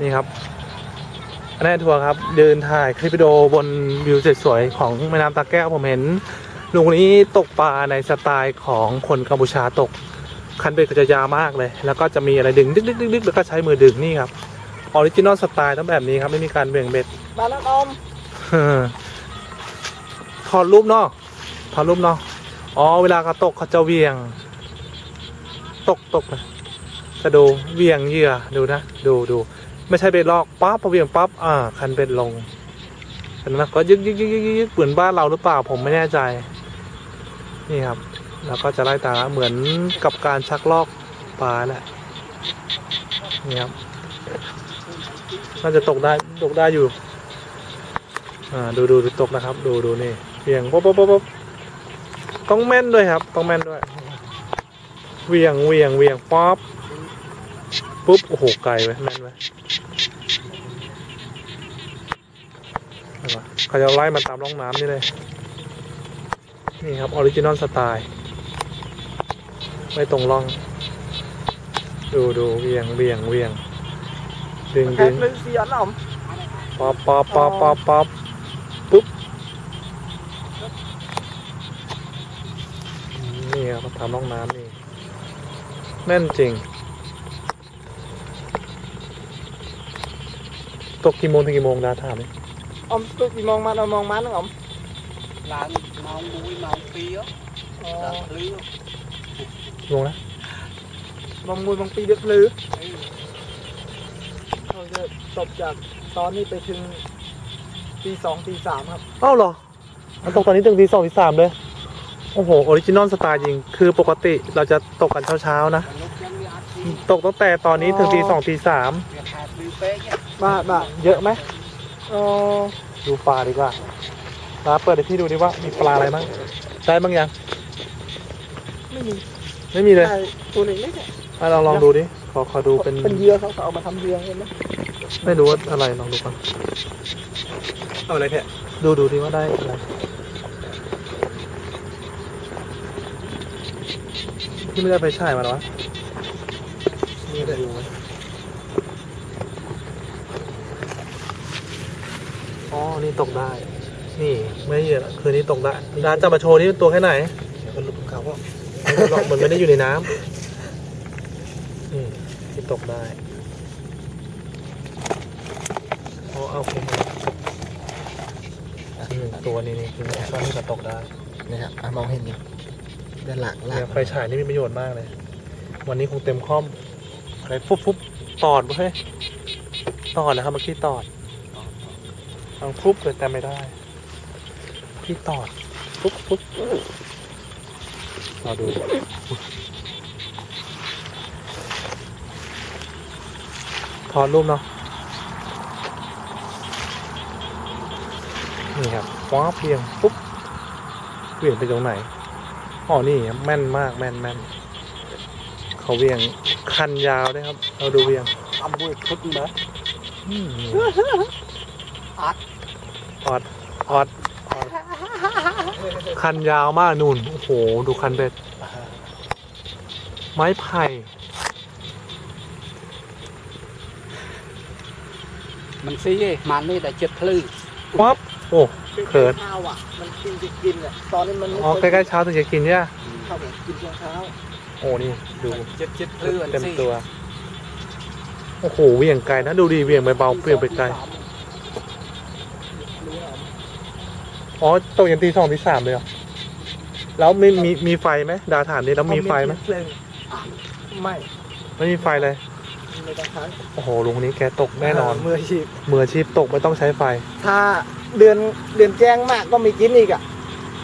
นี่ครับอันนี้ทัวร์ครับ เดินถ่ายคลิปวิดีโอบนวิวสวยๆของแม่น้ำตาแก้วผมเห็นลุงคนนี้ตกปลาในสไตล์ของคนกัมพูชาตก คันเบ็ดก็จะยาวมากเลย แล้วก็จะมีอะไรดึงดึกดึกดึกดึกแล้วก็ใช้มือดึงนี่ครับออริจินอลสไตล์ต้องแบบนี้ครับไม่มีการเบี่ยงเบ็ดบ้านน้ำอมเออถอดรูปเนาะถอดรูปเนาะอ๋อเวลาเขาตกเขาจะเหวียง ตกตกนะจะดูเหวียงเหยื่อดูนะ ดูดู ไม่ใช่เบ็ดลอกปั๊บพอเหวียงปั๊บอ่า คันเบ็ดลงเห็นไหมก็ยึกยึกยึกยึกยึกเหมือนบ้านเราหรือเปล่าผมไม่แน่ใจ นี่ครับ แล้วก็จะไล่ตาเหมือนกับการชักลอกปลาแหละนี่ครับน่าจะตกได้ตกได้อยู่ อ่าดูดูดูตกนะครับ ดูดูนี่เวียงป๊บป๊บป๊บป๊บต้องแม่นด้วยครับ ต้องแม่นด้วยเวียงเวียงเวียงป๊อบปุ๊บ โอ้โห ไกลไว้ยแม่นไว้ยเห็นปะ เขาจะไล่มาตามร่องน้ำนี่เลย นี่ครับออริจินอลสไตล์ไม่ตรงร่อง ดูดูเวียงเวียงเวียงดึงแพ็ดึคงหนึ่งสี่อันอมป๊อปป๊อปป๊อปป๊อปป๊อปปุ๊บ นี่ครับทำร่องน้ำนี่แม่นจริง ตกกี่โมงถึงกี่โมงดาถามเลย Om tụi bị mong mắn om mong mắn không? Làm mong mũi mong pí á. Lư. Luôn đó. Mong mũi mong pí được lư. Thôi giờ tập จากตอนนี้ไปถึงตีสองตีสามครับ เอ้าเหรอ มันตกตอนนี้ถึงตีสองตีสามเลย โอ้โห ออริจินอลสไตล์จริง คือปกติเราจะตกกันเช้าๆนะ ตกตั้งแต่ตอนนี้ถึงตีสองตีสาม บ้าบ้าเยอะไหม เออดูปลาดีกว่าปลาเปิดให้พี่ดูดิว่ามีปลาอะไรบ้างได้บ้างยังไม่มีไม่มีเลยใช่ตัวเล็กๆเนี่ยอะลองลองดูดิขอขอดูเป็นเป็นเหยื่อเขาเขาเอามาทำเหยื่อเห็นไหมไม่รู้ว่าอะไรลองดูก่อนเอาอะไรเนี่ยดูดูดิว่าได้อะไรที่ไม่ได้ไปฉายมาหรอวะนี่ได้ดูไว้ อ๋อ นี่ตกได้ นี่ไม่เยอะคืนนี้ตกได้ดานจะมาโชว์นี่ตัวแค่ไหนมันลุกเขาว่าไม่ได้หรอกมันไม่ได้อยู่ในน้ำนี่ที่ตกได้ อ๋อเอาโอเคอืมตัวนี้นี่คือช่อนที่จะตกได้เนี่ยครับมองเห็นอยู่ด้านหลังหลัเนี่งยไฟฉายนี่มีประโยชน์มากเลย วันนี้คงเต็มข้อมอะไรฟุบฟุบตอดเว้ยตอดนะครับเมื่อกี้ตอด ลองฟุบเลยแต่ไม่ได้ พี่ตอดฟุบฟุบรอดูถอดรูปเนาะนี่ครับว้าบเพียงปุ๊บเวียงไปตรงไหนอ๋อนี่ครับแม่นมากแม่นแม่นเขาเวียงคันยาวด้วยครับ เราดูเวียงทำบุญทุกนะ ออดออดออด คันยาวมากนู่น โอ้โห ดูคันเบ็ด ไม้ไผ่ มันซี้มันนี่แต่เจ็ดคลื่นป๊อปโอ้เขินข้าวอะ มันกินจะกินอะตอนนี้มันอ๋อใกล้ๆเช้าถึงจะกินใช่ไหมข้าวกินช่วงเช้า โอ้นี่ดูเจ็ดเคลื่นเต็มตัว โอ้โหเวียงไกลนะ ดูดีเวียงไปเบาเปลี่ยนไปไกล อ๋อตกยันตีสองตีสามเลยเหรอแล้วไม่มีมีไฟไหมดาฐานนี้แล้วมีไฟไหมไม่ไม่มีไฟเลยไม่ต้องใช้โอ้โหลุงนี้แกตกแน่นอนมือชีพมือชีพตกไม่ต้องใช้ไฟ ถ้าเดือนเดือนแจ้งมากก็มีกินอีกอะ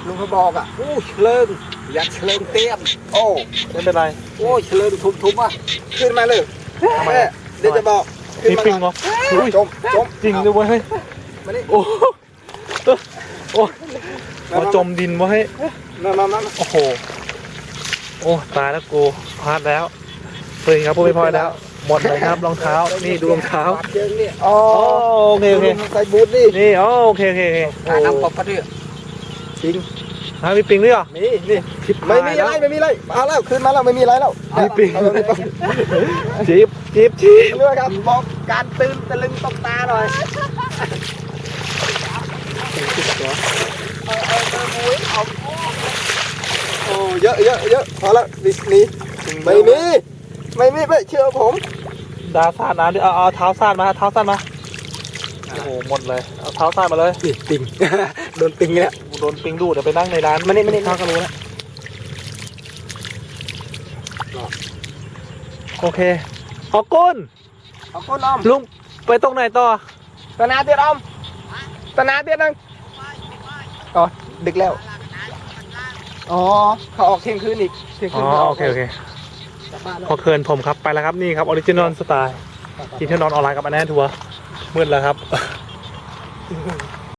ลุงเขาบอกอะโอ้เชลิงอยากเชลิงเตี้ยมโอ้ไม่เป็นไรโอ้เชลิงทุบทุบอะขึ้นมาเลยทำไมเดี๋ยวจะบอกขึ้นมาจมจมจริงด้วยเฮ้ยมานี่โอ้ โอ้เอาจมดินไว้มามามาโอ้โห โอ้ตายแล้วกูพลาดแล้วเพื่อนครับพูดไม่พอแล้ว หมดเลยครับรองเท้า นี่ดูรองเท้าบาดเจิงเนี่ยอ๋อโอ้โอเคโอเคลุงใส่บูทดินี่อ๋อโอเคโอเคโอเคអាโอ้ năm bọc phát điện จริงอฮะมีปิงด้วยเหรอ มี นี่ชิบไม่หามียแล้อะวไรไม่มีอะไรมาแล้วคืนมาแล้วไม่มีอะไรแล้ว มีปิงเอาเลยไปจีบจีบจีบด้วยครับบอกการตื่นตะลึงตบตาหน่อย เอาเอาเอาบุ้ยเอาโอ้เยอะเยอะเยอะพอล้วดิสนีไม่มีไม่มีไม่เชื่อผมดาสาดน้ำดิเอาเอาเท้าสาดมาเท้าสาดมาโอ้โหหมดเลยเอาเท้าสาดมาเลยนี่ปิงโดนปิงเนี่ยโดนปิงดูเดี๋ยวไปนั่งในร้านมานี่มานี่ข้าวก็รู้แล้วโอเคขอบคุณเอาก้นอมลุงไปตรงไหนต่อตนาเตียดอมตนาเตียดนึง อ๋อดึกแล้ว อ๋อ เขาออกเที่ยงคืนอีกเที่ยงคือ๋นอไม่กโอเคโอเคกลับบ้านแล้วพอเคินผมครับไปแล้วครับนี่ครับออริจินอลสไตล์กินเที่ยวนอนออนไลน์กับอันแน่ทัวร์มืดแล้วครับ